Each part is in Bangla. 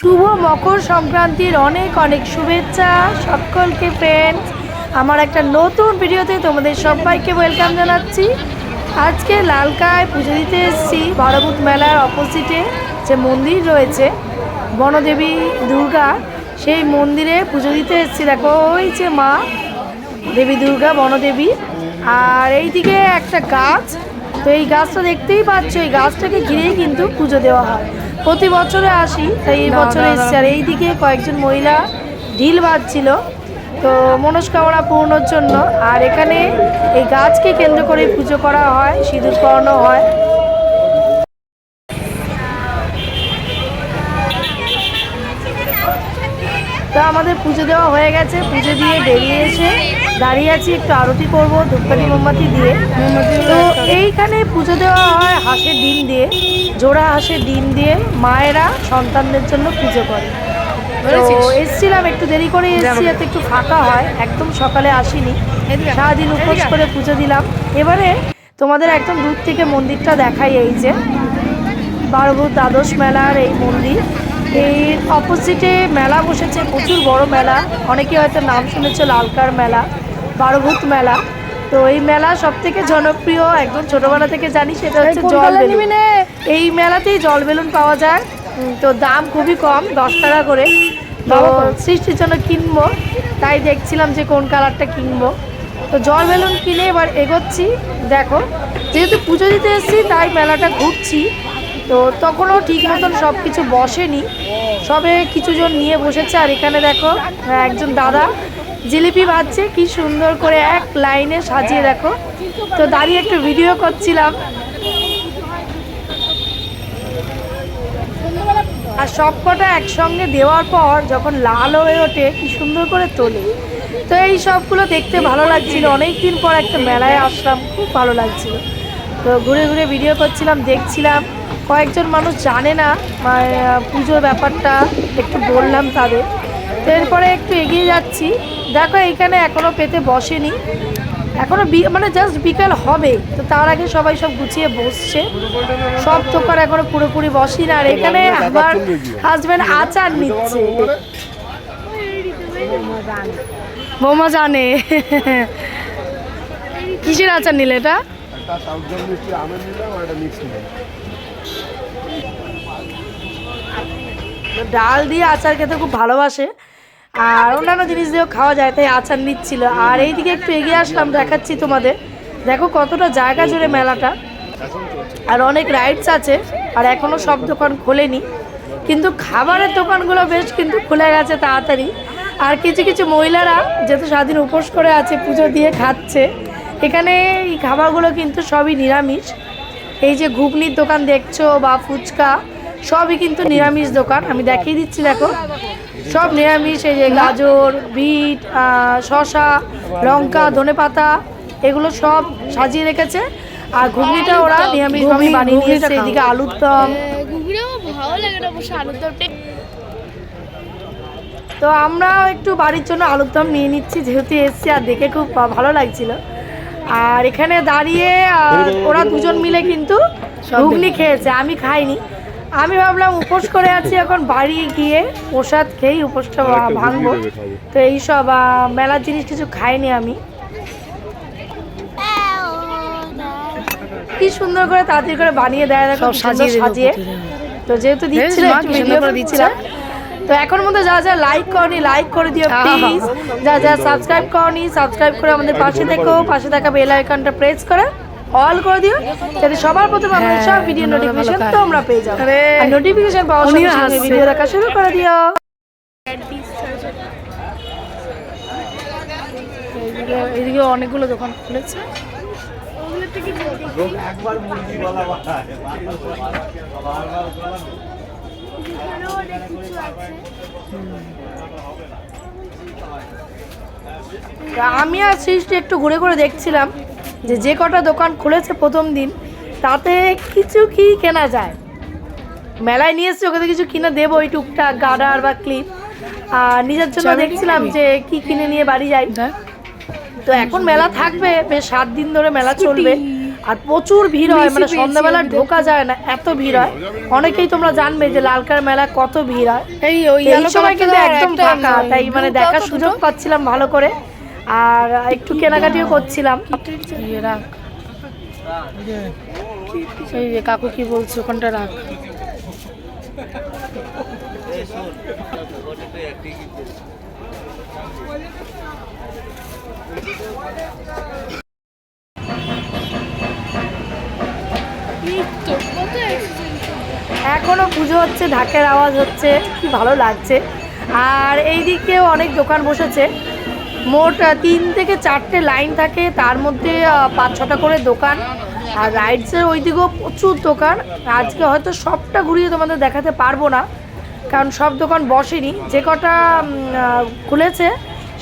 শুভ মকর সংক্রান্তির অনেক অনেক শুভেচ্ছা সকলকে ফ্রেন্ডস আমার একটা নতুন ভিডিওতে তোমাদের সবাইকে ওয়েলকাম জানাচ্ছি। আজকে লালকায় পুজো দিতে এসেছি বারবুত মেলার অপোজিটে যে মন্দির রয়েছে, বনদেবী দুর্গা, সেই মন্দিরে পুজো দিতে এসেছি। দেখো, ওই যে মা, দেবী দুর্গা, বনদেবী। আর এইদিকে একটা গাছ, তো এই গাছটা দেখতেই পাচ্ছ, এই গাছটাকে ঘিরেই কিন্তু পুজো দেওয়া হয়। প্রতি বছরে আসি তাই এই বছরে এসছি। আর এইদিকে কয়েকজন মহিলা ঢিল বাজছিল তো মনস্কামনা পূর্ণর জন্য। আর এখানে এই গাছকে কেন্দ্র করে পুজো করা হয় সিঁদুর পরানো হয়। আমাদের পুজো দেওয়া হয়ে গেছে। পুজো দিয়ে বেরিয়ে এসে দাঁড়িয়ে আছি একটু আরতি করব ধূপকাঠি মোমবাতি দিয়ে। তো এইখানে পুজো দেওয়া হয় হাঁসের ডিম দিয়ে জোড়া হাঁসের ডিম দিয়ে মায়েরা সন্তানদের জন্য পুজো করে। তো এসছিলাম একটু দেরি করে এসছি যাতে একটু ফাঁকা হয় একদম সকালে আসিনি। সারাদিন উপোস করে পুজো দিলাম। এবারে তোমাদের একদম দূর থেকে মন্দিরটা দেখাই এই যে। বারভূত দ্বাদশ মেলার এই মন্দির। এর অপোজিটে মেলা বসেছে প্রচুর বড় মেলা। অনেকে হয়তো নাম শুনেছে লালকার মেলা বারভূত মেলা। তো এই মেলা সব থেকে জনপ্রিয় একদম ছোটবেলা থেকে জানি সেটা হচ্ছে জল বেলুন। এই মেলাতেই জল বেলুন পাওয়া যায়। তো দাম খুবই কম দশ টাকা করে। তো সৃষ্টির জন্য কিনবো তাই দেখছিলাম যে কোন কালারটা কিনবো। তো জল বেলুন কিনে এবার এগোচ্ছি দেখো। যেহেতু পুজো দিতে এসেছি তাই মেলাটা ঘুরছি। তো তখনও ঠিক মতন সব কিছু বসেনি। সবে কিছুজন নিয়ে বসেছে আর এখানে দেখো, একজন দাদা জিলিপি ভাজছে, কি সুন্দর করে এক লাইনে সাজিয়ে দেখো। তো দাঁড়িয়ে একটু ভিডিও করছিলাম। আর সবকটা একসঙ্গে দেওয়ার পর যখন লাল হয়ে ওঠে, কি সুন্দর করে তোলে। তো এই সবগুলো দেখতে ভালো লাগছিল। অনেক দিন পর একটা মেলায় আসলাম, খুব ভালো লাগছিল। তো ঘুরে ঘুরে ভিডিও করছিলাম, দেখছিলাম। কয়েকজন মানুষ জানে না মানে, পুজোর ব্যাপারটা একটু বললাম তাদের। তো এরপরে একটু এগিয়ে যাচ্ছি। দেখো এখানে এখনও পেতে বসেনি। এখনও মানে জাস্ট বিকাল হবে তো তার আগে সবাই সব গুছিয়ে বসছে। সব দোকান এখনও পুরোপুরি বসি না আর এখানে আমার হাজব্যান্ড আচার নিচ্ছে। বৌমা জানে। কিসের আচার নিলে এটা একটা সাউথ জল মিষ্টি আমের নিলাম আর একটা মিক্স নিলাম তো ডাল দিয়ে আচার খেতে খুব ভালোবাসে। আর অন্যান্য জিনিস দিয়েও খাওয়া যায়, তাই আচার নিচ্ছিল। আর এইদিকে একটু এগিয়ে আসলাম, দেখাচ্ছি তোমাদের। দেখো কতটা জায়গা জুড়ে মেলাটা। আর অনেক রাইডস আছে, আর এখনও সব দোকান খোলেনি। কিন্তু খাবারের দোকানগুলো বেশ কিন্তু খুলে গেছে তাড়াতাড়ি। আর কিছু কিছু মহিলারা যেহেতু সারাদিন উপোস করে আছে, পুজো দিয়ে খাচ্ছে, এখানে এই খাবারগুলো কিন্তু সবই নিরামিষ। এই যে ঘুগনির দোকান দেখছ বা ফুচকা সবই কিন্তু নিরামিষ দোকান। আমি দেখিয়ে দিচ্ছি দেখো। সব নিরামিষ এই যে গাজর বিট শসা লঙ্কা ধনেপাতা এগুলো সব সাজিয়ে রেখেছে। আর ঘুগনিটা ওরা নিরামিষভাবে বানিয়ে নিয়েছে এদিকে আলুর দম। ভালো লাগে না আলুর দমটা তো আমরা একটু বাড়ির জন্য আলুর দম নিয়ে নিচ্ছি যেহেতু এসছি আর দেখে খুব ভালো লাগছিল। আর এখানে দাঁড়িয়ে ওরা দুজন মিলে কিন্তু ঘুগনি খেয়েছে আমি খাইনি। আমি ভাবলাম উপোস করে আছি এখন বাড়ি গিয়ে প্রসাদ খেয়েই উপোসটা ভাঙবো। তো এইসব মেলার জিনিস কিছু খাইনি আমি। কি সুন্দর করে তাড়াতাড়ি করে বানিয়ে দেয় দেখো সাজিয়ে সাজিয়ে। তো যেহেতু দিচ্ছিল মা, একটু ভিডিও করে করে দিচ্ছিলাম তো এখন মধ্যে যা যা লাইক করনি লাইক করে দিও প্লিজ যা যা সাবস্ক্রাইব করনি সাবস্ক্রাইব করে আমাদের পাশে থেকো পাশে থাকা বেল আইকনটা প্রেস করে। অল করে দিও যাতে সবার প্রথমে আমাদের হ্যাঁ, সব ভিডিও নোটিফিকেশন। তোমরা পেয়ে যাও। আর নোটিফিকেশন পাওয়ার সঙ্গে সঙ্গে ভিডিও দেখা শুরু করে দিও। এইদিকে অনেকগুলো দোকান খুলেছে। আমি আর সৃষ্টি একটু ঘুরে ঘুরে দেখছিলাম। যে যে কটা দোকান খুলেছে প্রথম দিন তাতে কিছু কি কেনা যায়? মেলায় নিয়ে এসছি ওখানে কিছু কিনে দেবো ওই টুকটাক গার্ডার বা ক্লিপ। আর নিজের জন্য দেখছিলাম যে কি কিনে নিয়ে বাড়ি যাই। তো এখন মেলা থাকবে বেশ সাত দিন ধরে মেলা চলবে। আর প্রচুর ভিড় হয় মানে সন্ধ্যাবেলা ঢোকা যায় না এত ভিড় হয়। অনেকেই তোমরা জানবে যে লালকার মেলা কত ভিড় হয়। এই ওই এই সময় কিন্তু একদম ফাঁকা তাই মানে দেখার সুযোগ পাচ্ছিলাম ভালো করে। আর একটু কেনাকাটিও করছিলাম। রাখ যে কাকু কি বলছে ওখানটা রাখ এখনও পুজো হচ্ছে ঢাকের আওয়াজ হচ্ছে কি ভালো লাগছে। আর এই দিকেও অনেক দোকান বসেছে। মোট তিন থেকে চারটে লাইন থাকে। তার মধ্যে পাঁচ ছটা করে দোকান। আর রাইডসের ওই দিকেও প্রচুর দোকান। আজকে হয়তো সবটা ঘুরিয়ে তোমাদের দেখাতে পারব না, কারণ সব দোকান বসেনি। যে কটা খুলেছে,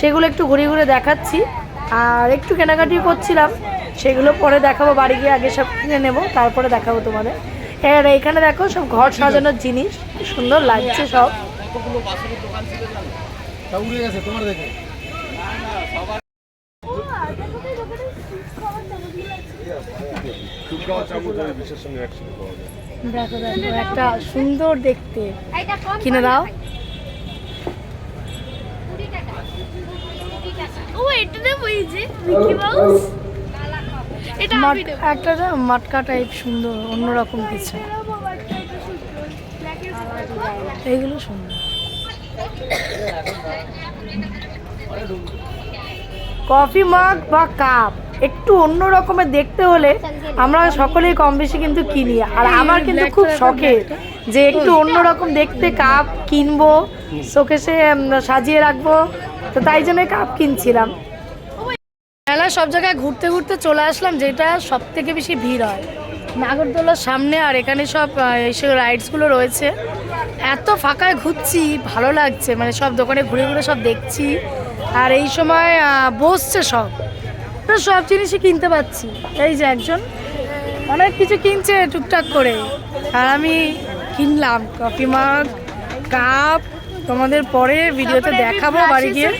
সেগুলো একটু ঘুরে ঘুরে দেখাচ্ছি। আর একটু কেনাকাটি করছিলাম, সেগুলো পরে দেখাবো, বাড়ি গিয়ে আগে সব কিনে নেব, তারপরে দেখাবো তোমাদের। আর এখানে দেখো, সব ঘর সাজানোর জিনিস সুন্দর লাগছে সব। একটা সুন্দর দেখতে। কিনে দাও। ও এটা দেবো এই যে মিকি মাউস এটা আমি মাট- দেবো। একটা না মাটকা টাইপ সুন্দর অন্যরকম কিছু। এইগুলো সুন্দর। কফি মাগ বা কাপ। একটু অন্য রকমের দেখতে হলে আমরা সকলেই কম বেশি কিন্তু কিনি। আর আমার কিন্তু খুব শখের যে একটু অন্যরকম দেখতে কাপ কিনবো শোকেসে সাজিয়ে রাখব। তো তাই জন্য কাপ কিনছিলাম। মেলা সব জায়গায় ঘুরতে ঘুরতে চলে আসলাম যেটা সব থেকে বেশি ভিড় হয়। নাগরদোলার সামনে আর এখানে সব এইসব রাইডসগুলো রয়েছে। এত ফাঁকায় ঘুরছি ভালো লাগছে। মানে সব দোকানে ঘুরে ঘুরে সব দেখছি। আর এই সময় বসছে সব। সব জিনিসই কিনতে পাচ্ছি। এই যে একজন অনেক কিছু কিনছে টুকটাক করে। আর আমি কিনলাম কফি মাগ কাপ। তোমাদের পরে ভিডিওতে দেখাবো বাড়ি গিয়ে।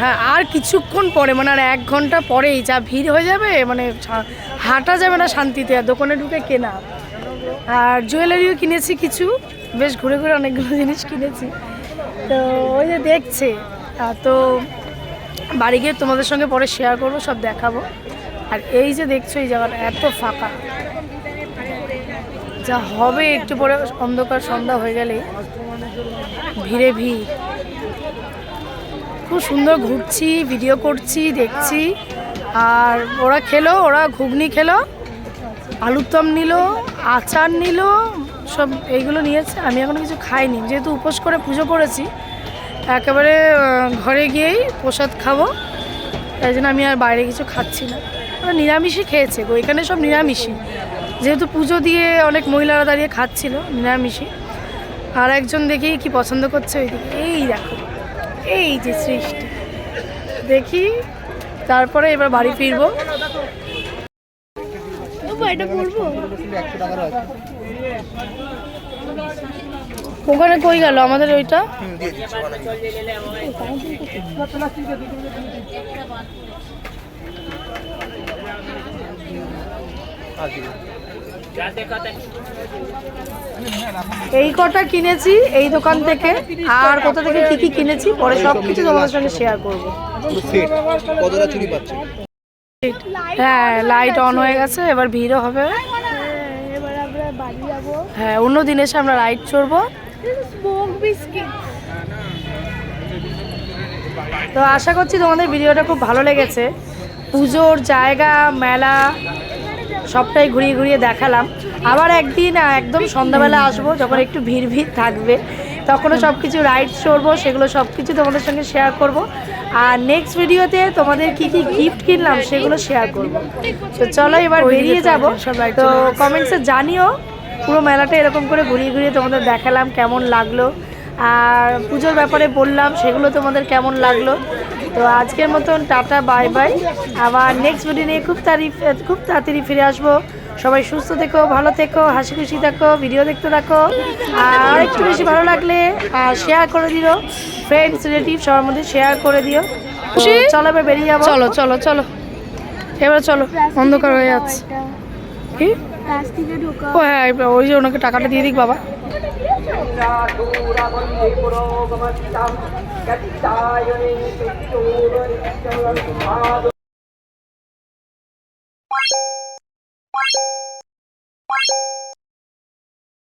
হ্যাঁ আর কিছুক্ষণ পরে মানে আর এক ঘণ্টা পরেই যা ভিড় হয়ে যাবে মানে হাঁটা যাবে না শান্তিতে আর দোকানে ঢুকে কেনা। আর জুয়েলারিও কিনেছি কিছু। বেশ ঘুরে ঘুরে অনেকগুলো জিনিস কিনেছি। তো ওই যে দেখছে। তো বাড়ি গিয়ে তোমাদের সঙ্গে পরে শেয়ার করব, সব দেখাবো। আর এই যে দেখছ, এই জায়গাটা এত ফাঁকা। যা হবে একটু পরে, অন্ধকার সন্ধ্যা হয়ে গেলেই। ভিড়ে ভিড়। খুব সুন্দর ঘুরছি ভিডিও করছি, দেখছি। আর ওরা খেলো, ওরা ঘুগনি খেলো। আলুর দম নিল, আচার নিল, সব এইগুলো নিয়েছে। আমি এখনও কিছু খাইনি। যেহেতু উপোস করে পুজো করেছি, একেবারে ঘরে গিয়েই প্রসাদ খাব। তাই জন্য আমি আর বাইরে কিছু খাচ্ছি না। ওরা নিরামিষই খেয়েছে গো, এখানে সব নিরামিষই। যেহেতু পুজো দিয়ে অনেক মহিলারা দাঁড়িয়ে খাচ্ছিল, নিরামিষই। আর একজন দেখি কি পছন্দ করছে ওইদিকে। এই দেখো, এই যে সৃষ্টি। দেখি, তারপরে এবার বাড়ি ফিরবো। এটা ওখানে কই গেল? আমাদের ওইটা? এই কটা কিনেছি এই দোকান থেকে। আর কোথা থেকে কি কি কিনেছি? পরে সব কিছু তোমাদের সঙ্গে শেয়ার করব। কতটা চুরি পাচ্ছে? হ্যাঁ লাইট অন হয়ে গেছে এবার ভিড়ও হবে। এবার আমরা বাড়ি যাব। হ্যাঁ অন্য দিন এসে আমরা রাইড চড়বো। তো আশা করছি তোমাদের ভিডিওটা খুব ভালো লেগেছে। পুজোর জায়গা মেলা সবটাই ঘুরিয়ে ঘুরিয়ে দেখালাম। আবার একদিন একদম সন্ধ্যাবেলা আসব যখন একটু ভিড় ভিড় থাকবে। তখনও সব কিছু রাইডস চড়বো সেগুলো সব কিছু তোমাদের সঙ্গে শেয়ার করব। আর নেক্সট ভিডিওতে তোমাদের কি কি গিফট কিনলাম সেগুলো শেয়ার করব। তো চলো এবার বেরিয়ে যাব। তো কমেন্টসে জানিও পুরো মেলাটা এরকম করে ঘুরিয়ে ঘুরিয়ে তোমাদের দেখালাম কেমন লাগল। আর পুজোর ব্যাপারে বললাম সেগুলো তোমাদের কেমন লাগল। তো আজকের মতন টাটা বাই বাই আবার নেক্সট ভিডিও নিয়ে খুব তাড়ি খুব তাড়াতাড়ি ফিরে আসব। সবাই সুস্থ থেকো ভালো থেকো হাসি খুশি থাকো ভিডিও দেখতে থাকো। আর একটু বেশি ভালো লাগলে শেয়ার করে দিও। ফ্রেন্ডস রিলেটিভ সবার মধ্যে শেয়ার করে দিও। চলো এবার বেরিয়ে যাব। চলো চলো চলো। এবার চলো অন্ধকার হয়ে যাচ্ছে। কি? ও হ্যাঁ ওই যে ওনাকে টাকাটা দিয়ে দিক বাবা।